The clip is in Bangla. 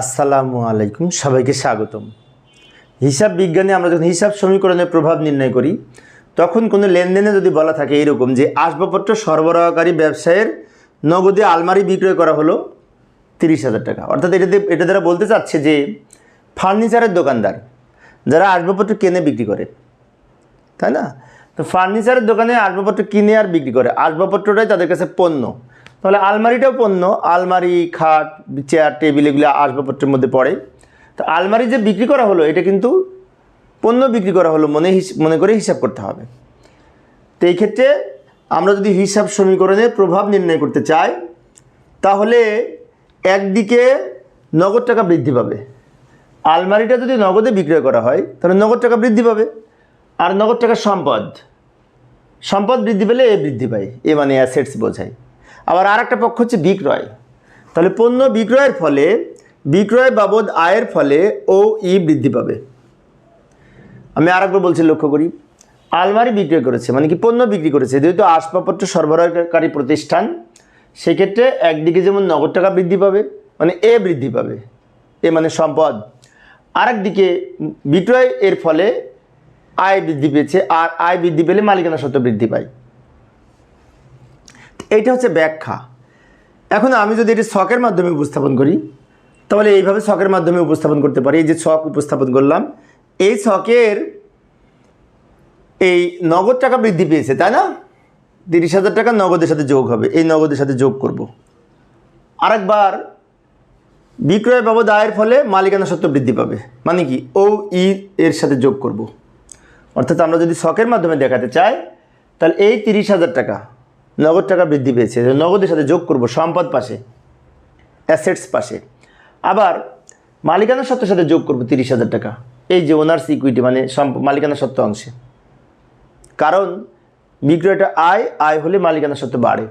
আসসালামু আলাইকুম, সবাইকে স্বাগতম। হিসাব বিজ্ঞানে আমরা যখন হিসাব সমীকরণের প্রভাব নির্ণয় করি, তখন কোনো লেনদেনে যদি বলা থাকে এরকম যে আসবাবপত্র সরবরাহকারী ব্যবসায়ের নগদে আলমারি বিক্রয় করা হলো তিরিশ হাজার টাকা। অর্থাৎ এটাতে, এটা দ্বারা বলতে চাচ্ছে যে ফার্নিচারের দোকানদার যারা আসবাবপত্র কেনে বিক্রি করে, তাই না? তো ফার্নিচারের দোকানে আসবাবপত্র কিনে আর বিক্রি করে। আসবাবপত্রটাই তাদের কাছে পণ্য। তাহলে আলমারিটাও পণ্য, আলমারি, খাট চেয়ার টেবিল এগুলো আসবাবপত্রের মধ্যে পড়ে। তো আলমারি যে বিক্রি করা হলো, এটা কিন্তু পণ্য বিক্রি করা হলো মনে মনে করে হিসাব করতে হবে। তো এই ক্ষেত্রে আমরা যদি হিসাব সমীকরণের প্রভাব নির্ণয় করতে চাই, তাহলে একদিকে নগদ টাকা বৃদ্ধি পাবে। আলমারিটা যদি নগদে বিক্রয় করা হয়, তাহলে নগদ টাকা বৃদ্ধি পাবে। আর নগদ টাকা সম্পদ সম্পদ বৃদ্ধি পেলে এ বৃদ্ধি পায়, এ মানে অ্যাসেটস বোঝায়। আবার আর একটা পক্ষ হচ্ছে বিক্রয়। তাহলে পণ্য বিক্রয়ের ফলে, বিক্রয় বাবদ আয়ের ফলে ও ই বৃদ্ধি পাবে। আমি আর একবার বলছি, লক্ষ্য করি, আলমারি বিক্রয় করেছে মানে কি পণ্য বিক্রি করেছে। যেহেতু আসবাবপত্র সরবরাহকারী প্রতিষ্ঠান, সেক্ষেত্রে একদিকে যেমন নগদ টাকা বৃদ্ধি পাবে মানে এ বৃদ্ধি পাবে, এ মানে সম্পদ। আরেকদিকে বিক্রয় এর ফলে আয় বৃদ্ধি পেয়েছে, আর আয় বৃদ্ধি পেলে মালিকানা সত্ত্ব বৃদ্ধি পায়। এইটা হচ্ছে ব্যাখ্যা। এখন আমি যদি এটি ছকের মাধ্যমে উপস্থাপন করি, তাহলে এইভাবে ছকের মাধ্যমে উপস্থাপন করতে পারি। এই যে ছক উপস্থাপন করলাম, এই ছকের এই নগদ টাকা বৃদ্ধি পেয়েছে, তাই না? তিরিশ হাজার টাকা নগদের সাথে যোগ হবে, এই নগদের সাথে যোগ করব। আরেকবার, বিক্রয় বাবদ আয়ের ফলে মালিকানা সত্ত্ব বৃদ্ধি পাবে। মানে কি? ও ই এর সাথে যোগ করব। অর্থাৎ আমরা যদি শখের মাধ্যমে দেখাতে চাই, তাহলে এই তিরিশ হাজার টাকা নগদ টাকা বৃদ্ধি পেয়েছে নগদের সাথে যোগ করব, সম্পদ পাশে অ্যাসেটস পাশে। আবার মালিকানা সত্ত্বের সাথে যোগ করব তিরিশ হাজার টাকা। এই যে ওনার্স ইকুইটি মানে মালিকানা সত্ত্ব অংশে। কারণ বিক্রয়টা আয় আয় হলে মালিকানা সত্ত্ব বাড়ে।